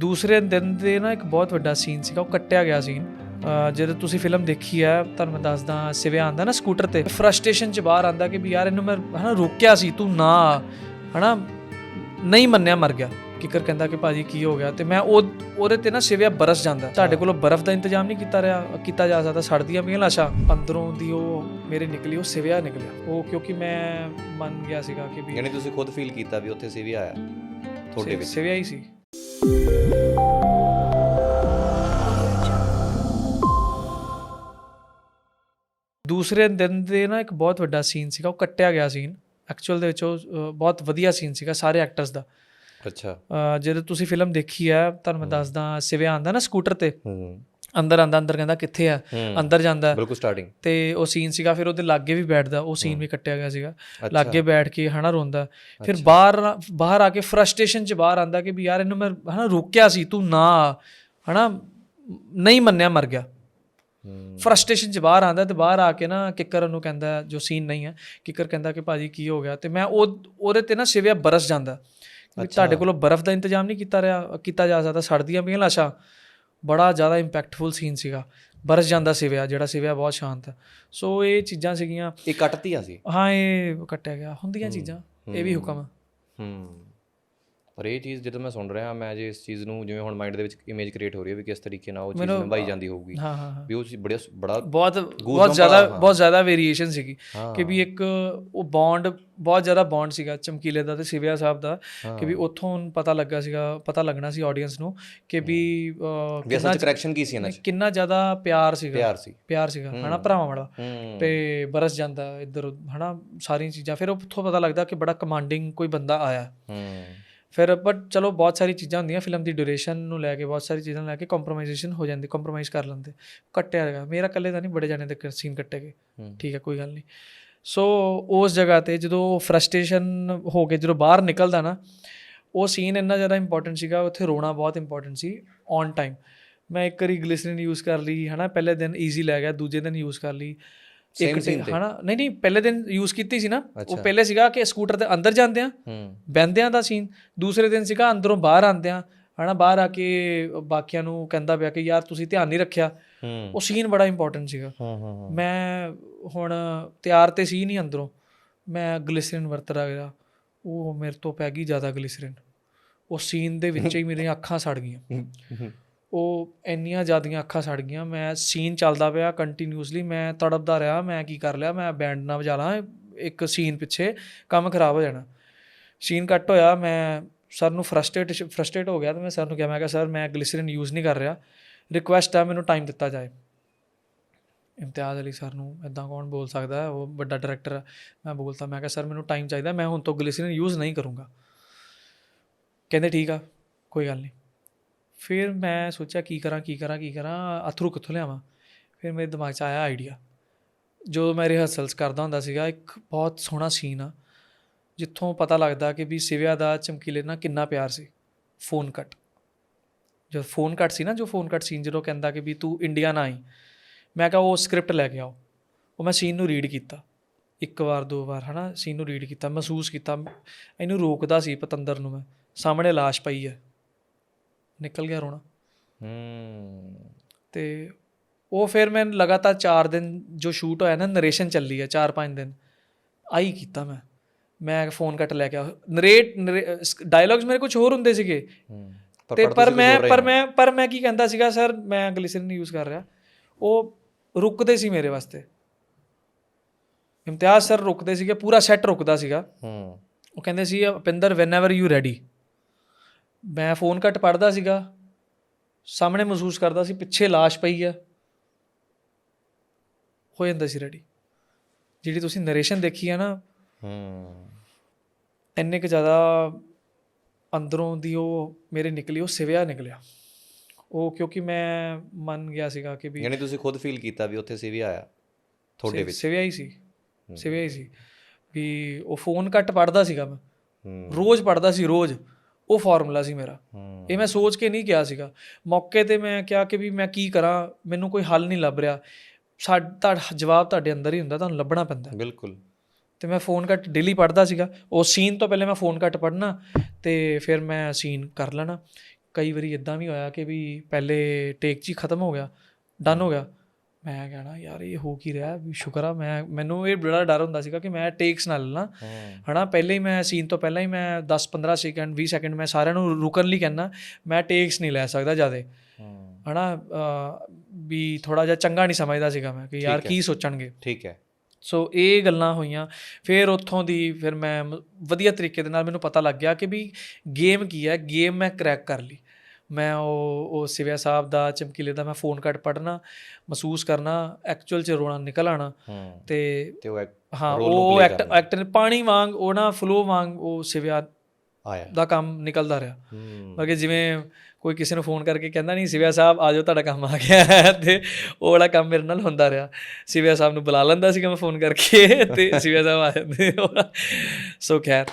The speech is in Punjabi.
ਦੂਸਰੇ ਦਿਨ ਦੇ ਨਾ ਇੱਕ ਬਹੁਤ ਵੱਡਾ ਸੀਨ ਸੀਗਾ ਉਹ ਕੱਟਿਆ ਗਿਆ ਸੀਨ ਜਦੋਂ ਤੁਸੀਂ ਫਿਲਮ ਦੇਖੀ ਹੈ ਤੁਹਾਨੂੰ ਮੈਂ ਦੱਸਦਾ ਸਿਵਿਆ ਆਂਦਾ ਨਾ ਸਕੂਟਰ ਤੇ ਫਰਸਟ੍ਰੇਸ਼ਨ ਚ ਬਾਹਰ ਆਂਦਾ ਕਿ ਵੀ ਯਾਰ ਇਹਨੂੰ ਮੈਂ ਹਨਾ ਰੋਕਿਆ ਸੀ ਤੂੰ ਨਾ ਆ, ਹਨਾ ਨਹੀਂ ਮੰਨਿਆ ਮਰ ਗਿਆ। ਕਿਕਰ ਕਹਿੰਦਾ ਕਿ ਭਾਜੀ ਕੀ ਹੋ ਗਿਆ? ਤੇ ਮੈਂ ਉਹ ਉਹਦੇ ਤੇ ਨਾ ਸਿਵਿਆ ਬਰਸ ਜਾਂਦਾ। ਤੁਹਾਡੇ ਕੋਲੋਂ ਬਰਫ਼ ਦਾ ਇੰਤਜ਼ਾਮ ਨਹੀਂ ਕੀਤਾ ਰਿਹਾ? ਕੀਤਾ ਜਾ ਸਕਦਾ ਸੜਦੀਆਂ ਪਈਆਂ ਲਾਸ਼ਾਂ। ਅੰਦਰੋਂ ਦੀ ਉਹ ਮੇਰੇ ਨਿਕਲੀ ਉਹ ਸਿਵਿਆ ਨਿਕਲਿਆ। ਉਹ ਕਿਉਂਕਿ ਮੈਂ ਮੰਨ ਗਿਆ ਸੀਗਾ ਕਿ ਵੀ ਯਾਨੀ ਤੁਸੀਂ ਖੁਦ ਫੀਲ ਕੀਤਾ ਵੀ ਉੱਥੇ ਸਿਵਿਆ ਆਇਆ ਤੁਹਾਡੇ ਵਿੱਚ? ਸਿਵਿਆ ਹੀ ਸੀ। ਦੂਸਰੇ ਦਿਨ ਦੇ ਨਾ ਇੱਕ ਬਹੁਤ ਵੱਡਾ ਸੀਨ ਸੀਗਾ ਉਹ ਕੱਟਿਆ ਗਿਆ ਸੀਨ ਐਕਚੁਅਲ ਦੇ ਵਿੱਚ ਉਹ ਅ, ਬਹੁਤ ਵਧੀਆ ਸੀਨ ਸੀਗਾ ਸਾਰੇ ਐਕਟਰਸ ਦਾ। ਅੱਛਾ। ਅ, ਜਦੋਂ ਤੁਸੀਂ ਫਿਲਮ ਦੇਖੀ ਹੈ ਤੁਹਾਨੂੰ ਮੈਂ ਦੱਸਦਾ ਸਿਵਿਆ ਆਂਦਾ ਨਾ ਸਕੂਟਰ ਤੇ। ਹੂੰ। ਅੰਦਰ ਆਂਦਾ ਅੰਦਰ ਕਹਿੰਦਾ ਕਿੱਥੇ ਆ? ਅੰਦਰ ਜਾਂਦਾ। ਬਿਲਕੁਲ ਸਟਾਰਟਿੰਗ ਤੇ ਉਹ ਸੀਨ ਸੀਗਾ ਫਿਰ ਉਹਦੇ ਲਾਗੇ ਵੀ ਬੈਠਦਾ ਉਹ ਸੀਨ ਵੀ ਕੱਟਿਆ ਗਿਆ ਸੀਗਾ। ਲਾਗੇ ਬੈਠ ਕੇ ਹਨਾ ਰੋਂਦਾ। ਫਿਰ ਬਾਹਰ ਬਾਹਰ ਆ ਕੇ ਫਰਸਟ੍ਰੇਸ਼ਨ ਚ ਬਾਹਰ ਆਂਦਾ ਕਿ ਵੀ ਯਾਰ ਇਹਨੂੰ ਮੈਂ ਹਨਾ ਰੋਕਿਆ ਸੀ ਤੂੰ ਨਾ ਹਨਾ ਨਹੀਂ ਮੰਨਿਆ ਮਰ ਗਿਆ। ਫਰਸਟ੍ਰੇਸ਼ਨ ਚ ਬਾਹਰ ਆਂਦਾ ਤੇ ਬਾਹਰ ਆ ਕੇ ਨਾ ਕਿੱਕਰ ਨੂੰ ਕਹਿੰਦਾ ਜੋ ਸੀਨ ਨਹੀਂ ਹੈ ਕਿੱਕਰ ਕਹਿੰਦਾ ਕਿ ਭਾਜੀ ਕੀ ਹੋ ਗਿਆ? ਤੇ ਮੈਂ ਉਹ ਉਹਦੇ ਤੇ ਨਾ ਸਿਵਿਆ ਬਰਸ ਜਾਂਦਾ। ਤੁਹਾਡੇ ਕੋਲੋਂ ਬਰਫ਼ ਦਾ ਇੰਤਜ਼ਾਮ ਨਹੀਂ ਕੀਤਾ ਰਿਹਾ ਕੀਤਾ ਜਾ ਸਕਦਾ ਸੜਦੀਆਂ ਪਈਆਂ ਲਾਸ਼ਾਂ। ਬੜਾ ਜ਼ਿਆਦਾ ਇੰਪੈਕਟਫੁਲ ਸੀਨ ਸੀਗਾ। ਬਰਸ ਜਾਂਦਾ ਸਿਵਿਆ ਜਿਹੜਾ ਸਿਵਿਆ ਬਹੁਤ ਸ਼ਾਂਤ ਹੈ। ਸੋ ਇਹ ਚੀਜ਼ਾਂ ਸੀਗੀਆਂ। ਇਹ ਕੱਟਤੀਆਂ ਸੀ? ਹਾਂ ਇਹ ਕੱਟਿਆ ਗਿਆ। ਹੁੰਦੀਆਂ ਚੀਜ਼ਾਂ ਇਹ ਵੀ ਹੁਕਮ। ਹੈ ਹੂੰ। ਪਰ ਇਹ ਚੀਜ਼ ਜਦੋਂ ਮੈਂ ਸੁਣ ਰਿਹਾ ਮੈਂ ਜੇ ਇਸ ਚੀਜ਼ ਨੂੰ ਜਿਵੇਂ ਹੁਣ ਮਾਈਂਡ ਦੇ ਵਿੱਚ ਇਮੇਜ ਕ੍ਰੀਏਟ ਹੋ ਰਹੀ ਹੈ ਵੀ ਕਿਸ ਤਰੀਕੇ ਨਾਲ ਉਹ ਚੀਜ਼ ਨਿਭਾਈ ਜਾਂਦੀ ਹੋਊਗੀ ਹਾਂ ਹਾਂ ਹਾਂ। ਵੀ ਉਹ ਚੀਜ਼ ਬੜਾ ਬੜਾ ਬਹੁਤ ਬਹੁਤ ਜ਼ਿਆਦਾ ਬਹੁਤ ਜ਼ਿਆਦਾ ਵੇਰੀਏਸ਼ਨ ਸੀਗੀ। ਕਿ ਵੀ ਇੱਕ ਉਹ ਬੌਂਡ ਬਹੁਤ ਜ਼ਿਆਦਾ ਬੌਂਡ ਸੀਗਾ ਚਮਕੀਲੇ ਦਾ ਤੇ ਸਿਵਿਆ ਸਾਹਿਬ ਦਾ ਕਿ ਵੀ ਉੱਥੋਂ ਪਤਾ ਲੱਗਾ ਸੀਗਾ ਪਤਾ ਲੱਗਣਾ ਸੀ ਆਡੀਅנס ਨੂੰ ਕਿ ਵੀ ਚ ਕਰੈਕਸ਼ਨ ਕੀ ਸੀ ਇਹਨਾਂ ਚ? ਕਿੰਨਾ ਜ਼ਿਆਦਾ ਪਿਆਰ ਸੀਗਾ। ਪਿਆਰ ਸੀ। ਪਿਆਰ ਸੀਗਾ ਹਨਾ ਭਰਾਵਾਂ ਵਾਲਾ। ਤੇ ਬਰਸ ਜਾਂਦਾ ਇੱਧਰ ਹਨਾ ਸਾਰੀਆਂ ਚੀਜ਼ਾਂ। ਫਿਰ ਉੱਥੋਂ ਪਤਾ ਲੱਗਦਾ ਕਿ ਬੜਾ ਕਮਾਂਡਿੰਗ ਕੋਈ ਬੰਦਾ ਆਇਆ। ਹੂੰ। ਫਿਰ ਬਟ ਚਲੋ ਬਹੁਤ ਸਾਰੀ ਚੀਜ਼ਾਂ ਹੁੰਦੀਆਂ ਫਿਲਮ ਦੀ ਡਿਊਰੇਸ਼ਨ ਨੂੰ ਲੈ ਕੇ ਬਹੁਤ ਸਾਰੀ ਚੀਜ਼ਾਂ ਨੂੰ ਲੈ ਕੇ ਕੰਪਰੋਮਾਈਜ਼ੇਸ਼ਨ ਹੋ ਜਾਂਦੀ ਕੰਪਰੋਮਾਈਜ਼ ਕਰ ਲੈਂਦੇ ਕੱਟਿਆ ਹੈਗਾ। ਮੇਰਾ ਇਕੱਲੇ ਦਾ ਨਹੀਂ ਬੜੇ ਜਾਣੇ ਦੇ ਸੀਨ ਕੱਟੇ ਗਏ। ਠੀਕ ਹੈ ਕੋਈ ਗੱਲ ਨਹੀਂ। ਸੋ ਉਸ ਜਗ੍ਹਾ ਤੇ ਜਦੋਂ ਫਰਸਟ੍ਰੇਸ਼ਨ ਹੋ ਕੇ ਜਦੋਂ ਬਾਹਰ ਨਿਕਲਦਾ ਨਾ ਉਹ ਸੀਨ ਇੰਨਾ ਜ਼ਿਆਦਾ ਇੰਪੋਰਟੈਂਟ ਸੀਗਾ ਉੱਥੇ ਰੋਣਾ ਬਹੁਤ ਇੰਪੋਰਟੈਂਟ ਸੀ ਔਨ ਟਾਈਮ ਮੈਂ ਇੱਕ ਵਾਰੀ ਗਲਿਸਰੀਨ ਯੂਜ਼ ਕਰ ਲਈ ਹਨਾ ਪਹਿਲੇ ਦਿਨ ਈਜ਼ੀ ਲੈ ਗਿਆ ਦੂਜੇ ਦਿਨ ਯੂਜ਼ ਕਰ ਲਈ। ਇੱਕ ਤੇ ਹਨਾ? ਨਹੀਂ ਨਹੀਂ ਪਹਿਲੇ ਦਿਨ ਯੂਜ਼ ਕੀਤੀ ਸੀ ਨਾ। ਉਹ ਪਹਿਲੇ ਸੀਗਾ ਕਿ ਸਕੂਟਰ ਦੇ ਅੰਦਰ ਜਾਂਦੇ ਆ ਹੂੰ। ਬਹਿੰਦਿਆਂ ਦਾ ਸੀਨ ਦੂਸਰੇ ਦਿਨ ਸੀਗਾ ਅੰਦਰੋਂ ਬਾਹਰ ਆਉਂਦਿਆਂ ਹਨਾ ਬਾਹਰ ਆ ਕੇ ਬਾਕੀਆਂ ਨੂੰ ਕਹਿੰਦਾ ਪਿਆ ਕਿ ਯਾਰ ਤੁਸੀਂ ਧਿਆਨ ਨਹੀਂ ਰੱਖਿਆ। ਉਹ ਸੀਨ ਬੜਾ ਇੰਪੋਰਟੈਂਟ ਸੀਗਾ। ਮੈਂ ਹੁਣ ਤਿਆਰ ਤੇ ਸੀ ਨਹੀਂ ਅੰਦਰੋਂ। ਮੈਂ ਗਲਿਸਰੀਨ ਵਰਤ ਰਿਹਾ। ਉਹ ਮੇਰੇ ਤੋਂ ਪੈ ਗਈ ਜ਼ਿਆਦਾ ਗਲਿਸਰੀਨ ਉਹ ਸੀਨ ਦੇ ਵਿੱਚ ਹੀ ਮੇਰੀਆਂ ਅੱਖਾਂ ਸੜ ਗਈਆਂ। ਉਹ ਇੰਨੀਆਂ ਜ਼ਿਆਦੀਆਂ ਅੱਖਾਂ ਸੜ ਗਈਆਂ। ਮੈਂ ਸੀਨ ਚੱਲਦਾ ਪਿਆ ਕੰਟੀਨਿਊਸਲੀ ਮੈਂ ਤੜਪਦਾ ਰਿਹਾ, ਮੈਂ ਕੀ ਕਰ ਲਿਆ, ਮੈਂ ਬੈਂਡ ਨਾ ਵਜਾ ਲਾਂ, ਇੱਕ ਸੀਨ ਪਿੱਛੇ ਕੰਮ ਖਰਾਬ ਹੋ ਜਾਣਾ। ਸੀਨ ਕੱਟ ਹੋਇਆ, ਮੈਂ ਸਰ ਨੂੰ ਫਰਸਟ੍ਰੇਟ ਫਰਸਟ੍ਰੇਟ ਹੋ ਗਿਆ ਤੇ ਮੈਂ ਸਰ ਨੂੰ ਕਿਹਾ, ਮੈਂ ਕਿਹਾ, ਸਰ, ਮੈਂ ਗਲਿਸਰੀਨ ਯੂਜ਼ ਨਹੀਂ ਕਰ ਰਿਹਾ। ਰਿਕੁਐਸਟ ਆ ਮੈਨੂੰ ਟਾਈਮ ਦਿੱਤਾ ਜਾਏ। ਇਮਤਿਆਜ਼ ਅਲੀ ਸਰ ਨੂੰ ਇਦਾਂ ਕੌਣ ਬੋਲ ਸਕਦਾ ਹੈ? ਉਹ ਵੱਡਾ ਡਾਇਰੈਕਟਰ ਹੈ। ਮੈਂ ਬੋਲਤਾ, ਮੈਂ ਕਿਹਾ, ਸਰ, ਮੈਨੂੰ ਟਾਈਮ ਚਾਹੀਦਾ, ਮੈਂ ਹੁਣ ਤੋਂ ਗਲਿਸਰੀਨ ਯੂਜ਼ ਨਹੀਂ ਕਰੂੰਗਾ। ਕਹਿੰਦੇ, ਠੀਕ ਆ, ਕੋਈ ਗੱਲ ਨਹੀਂ। ਫਿਰ ਮੈਂ ਸੋਚਿਆ ਕੀ ਕਰਾਂ ਕੀ ਕਰਾਂ ਕੀ ਕਰਾਂ, ਅਥਰੂ ਕਿੱਥੋਂ ਲਿਆਵਾਂ? ਫਿਰ ਮੇਰੇ ਦਿਮਾਗ 'ਚ ਆਇਆ ਆਈਡੀਆ ਜੋ ਮੈਂ ਰਿਹਰਸਲਸ ਕਰਦਾ ਹੁੰਦਾ ਸੀਗਾ, ਇੱਕ ਬਹੁਤ ਸੋਹਣਾ ਸੀਨ ਆ, ਜਿੱਥੋਂ ਪਤਾ ਲੱਗਦਾ ਕਿ ਵੀ ਸਿਵਿਆ ਦਾ ਚਮਕੀਲੇ ਨਾਲ ਕਿੰਨਾ ਪਿਆਰ ਸੀ। ਫੋਨ ਕੱਟ ਜੋ ਫੋਨ ਕੱਟ ਸੀ ਨਾ, ਜੋ ਫੋਨ ਕੱਟ ਸੀਨ ਜਦੋਂ ਕਹਿੰਦਾ ਕਿ ਵੀ ਤੂੰ ਇੰਡੀਆ ਨਾ ਆਈ, ਮੈਂ ਕਿਹਾ ਉਹ ਸਕ੍ਰਿਪਟ ਲੈ ਕੇ ਆਓ। ਉਹ ਮੈਂ ਸੀਨ ਨੂੰ ਰੀਡ ਕੀਤਾ। ਇੱਕ ਵਾਰ, ਦੋ ਵਾਰ, ਹਨਾ ਸੀਨ ਨੂੰ ਰੀਡ ਕੀਤਾ, ਮਹਿਸੂਸ ਕੀਤਾ। ਇਹਨੂੰ ਰੋਕਦਾ ਸੀ ਪਤੰਦਰ ਨੂੰ ਮੈਂ। ਸਾਹਮਣੇ ਲਾਸ਼ ਪਈ ਹੈ। ਨਿਕਲ ਗਿਆ ਰੋਣਾ। ਹੂੰ। ਤੇ ਉਹ ਫਿਰ ਮੈਂ ਲਗਾਤਾਰ 4 ਦਿਨ ਜੋ ਸ਼ੂਟ ਹੋਇਆ ਨਾ ਨਰੇਸ਼ਨ ਚੱਲੀ ਹੈ 4-5 ਦਿਨ। ਆਈ ਕੀਤਾ ਮੈਂ। ਮੈਂ ਫੋਨ ਕੱਟ ਲੈ ਕੇ ਨਰੇਟ ਡਾਇਲੌਗਸ ਮੇਰੇ ਕੁਝ ਹੋਰ ਹੁੰਦੇ ਸੀਗੇ। ਤੇ ਪਰ ਮੈਂ ਪਰ ਮੈਂ ਪਰ ਮੈਂ ਕੀ ਕਹਿੰਦਾ ਸੀਗਾ ਸਰ ਮੈਂ ਗਲਿਸਰੀਨ ਯੂਜ਼ ਕਰ ਰਿਹਾ। ਉਹ ਰੁਕਦੇ ਸੀ ਮੇਰੇ ਵਾਸਤੇ। ਇਮਤਿਆਜ਼ ਸਰ ਰੁਕਦੇ ਸੀਗੇ ਪੂਰਾ ਸੈੱਟ ਰੁਕਦਾ ਸੀਗਾ। ਹੂੰ। ਉਹ ਕਹਿੰਦੇ ਸੀ ਅਪਿੰਦਰ ਵੈਨਐਵਰ ਯੂ ਰੈਡੀ ਮੈਂ ਫੋਨ ਕੱਟ ਪੜਦਾ ਸੀਗਾ ਸਾਹਮਣੇ ਮਹਿਸੂਸ ਕਰਦਾ ਸੀ ਪਿੱਛੇ ਲਾਸ਼ ਪਈ ਆ। ਹੋ ਜਾਂਦਾ ਸੀ ਰੈਡੀ ਜਿਹੜੀ ਤੁਸੀਂ ਨਰੇਸ਼ਨ ਦੇਖੀ ਆ ਨਾ ਹੂੰ। ਇੰਨੇ ਕੁ ਜ਼ਿਆਦਾ ਅੰਦਰੋਂ ਦੀ ਉਹ ਮੇਰੇ ਨਿਕਲੀ ਉਹ ਸਿਵਿਆ ਨਿਕਲਿਆ। ਉਹ ਕਿਉਂਕਿ ਮੈਂ ਮੰਨ ਗਿਆ ਸੀਗਾ ਕਿ ਵੀ ਯਾਨੀ ਤੁਸੀਂ ਖੁਦ ਫੀਲ ਕੀਤਾ ਵੀ ਉੱਥੇ ਸਿਵਿਆ ਆਇਆ ਤੁਹਾਡੇ ਵਿੱਚ? ਸਿਵਿਆ ਹੀ ਸੀ। ਸਿਵਿਆ ਹੀ ਸੀ। ਵੀ ਉਹ ਫੋਨ ਕੱਟ ਪੜਦਾ ਸੀਗਾ ਮੈਂ। ਰੋਜ਼ ਪੜਦਾ ਸੀ ਰੋਜ਼। ਉਹ ਫਾਰਮੂਲਾ ਸੀ ਮੇਰਾ। ਇਹ ਮੈਂ ਸੋਚ ਕੇ ਨਹੀਂ ਕਿਹਾ ਸੀਗਾ। ਮੌਕੇ ਤੇ ਮੈਂ ਕਿਹਾ ਕਿ ਵੀ ਮੈਂ ਕੀ ਕਰਾਂ ਮੈਨੂੰ ਕੋਈ ਹੱਲ ਨਹੀਂ ਲੱਭ ਰਿਹਾ। ਸਾਡਾ ਜਵਾਬ ਤੁਹਾਡੇ ਅੰਦਰ ਹੀ ਹੁੰਦਾ ਤੁਹਾਨੂੰ ਲੱਭਣਾ ਪੈਂਦਾ। ਬਿਲਕੁਲ। ਤੇ ਮੈਂ ਫੋਨ ਕੱਟ ਡੇਲੀ ਪੜਦਾ ਸੀਗਾ। ਉਹ ਸੀਨ ਤੋਂ ਪਹਿਲੇ ਮੈਂ ਫੋਨ ਕੱਟ ਪੜਨਾ ਤੇ ਫਿਰ ਮੈਂ ਸੀਨ ਕਰ ਲੈਣਾ। ਕਈ ਵਾਰੀ ਇਦਾਂ ਵੀ ਹੋਇਆ ਕਿ ਵੀ ਪਹਿਲੇ ਟੇਕ 'ਚ ਹੀ ਖਤਮ ਹੋ ਗਿਆ ਡਨ ਹੋ ਗਿਆ। ਮੈਂ ਕਹਿਣਾ ਯਾਰ ਇਹ ਹੋ ਕੀ ਰਿਹਾ? ਵੀ ਸ਼ੁਕਰ ਆ ਮੈਂ ਮੈਨੂੰ ਇਹ ਬੜਾ ਡਰ ਹੁੰਦਾ ਸੀਗਾ ਕਿ ਮੈਂ ਟੇਕਸ ਨਾ ਲੈਣਾ। ਹੂੰ। ਹਨਾ ਪਹਿਲੇ ਹੀ ਮੈਂ ਸੀਨ ਤੋਂ ਪਹਿਲਾਂ ਹੀ ਮੈਂ 10 15 ਸੈਕਿੰਡ 20 ਸੈਕਿੰਡ ਮੈਂ ਸਾਰਿਆਂ ਨੂੰ ਰੁਕਣ ਲਈ ਕਹਿਣਾ ਮੈਂ ਟੇਕਸ ਨਹੀਂ ਲੈ ਸਕਦਾ ਜਿਆਦੇ। ਹਨਾ ਵੀ ਥੋੜਾ ਜਿਹਾ ਚੰਗਾ ਨਹੀਂ ਸਮਝਦਾ ਸੀਗਾ ਮੈਂ ਕਿ ਯਾਰ। ਕੀ ਸੋਚਣਗੇ। ਠੀਕ ਹੈ। ਸੋ ਇਹ ਗੱਲਾਂ ਹੋਈਆਂ। ਫਿਰ ਉੱਥੋਂ ਦੀ ਫਿਰ ਮ- ਵਧੀਆ ਤਰੀਕੇ ਦੇ ਨਾਲ ਮੈਨੂੰ ਪਤਾ ਲੱਗ ਗਿਆ ਕਿ ਵੀ ਗੇਮ ਕੀ ਹੈ? ਗੇਮ ਮੈਂ ਕਰੈਕ ਕਰ ਲਈ। ਮੈਂ ਉਹ ਉਹ ਸਿਵਿਆ ਸਾਹਿਬ ਦਾ ਚਮਕੀਲੇ ਦਾ ਮੈਂ ਫੋਨ ਕੱਟ ਪੜਨਾ ਮਹਿਸੂਸ ਕਰਨਾ ਐਕਚੁਅਲ ਚ ਰੋਣਾ ਨਿਕਲ ਆਣਾ ਤੇ ਤੇ ਉਹ ਹਾਂ ਉਹ ਐਕਟ। ਐਕਟ ਨੇ ਪਾਣੀ ਵਾਂਗ ਉਹ ਨਾ ਫਲੋ ਵਾਂਗ ਉਹ ਸਿਵਿਆ ਆਇਆ। ਦਾ ਕੰਮ ਨਿਕਲਦਾ ਰਿਹਾ। ਮਤਲਬ ਜਿਵੇਂ ਕੋਈ ਕਿਸੇ ਨੂੰ ਫੋਨ ਕਰਕੇ ਕਹਿੰਦਾ ਨਹੀਂ ਸਿਵਿਆ ਸਾਹਿਬ ਆਜੋ ਤੁਹਾਡਾ ਕੰਮ ਆ ਗਿਆ ਤੇ ਉਹ ਵਾਲਾ ਕੰਮ ਮੇਰੇ ਨਾਲ ਹੁੰਦਾ ਰਿਹਾ। ਸਿਵਿਆ ਸਾਹਿਬ ਨੂੰ ਬੁਲਾ ਲੈਂਦਾ ਸੀਗਾ ਮੈਂ ਫੋਨ ਕਰਕੇ ਤੇ ਸਿਵਿਆ ਸਾਹਿਬ ਆ ਜਾਂਦੇ। ਸੋ ਖੈਰ।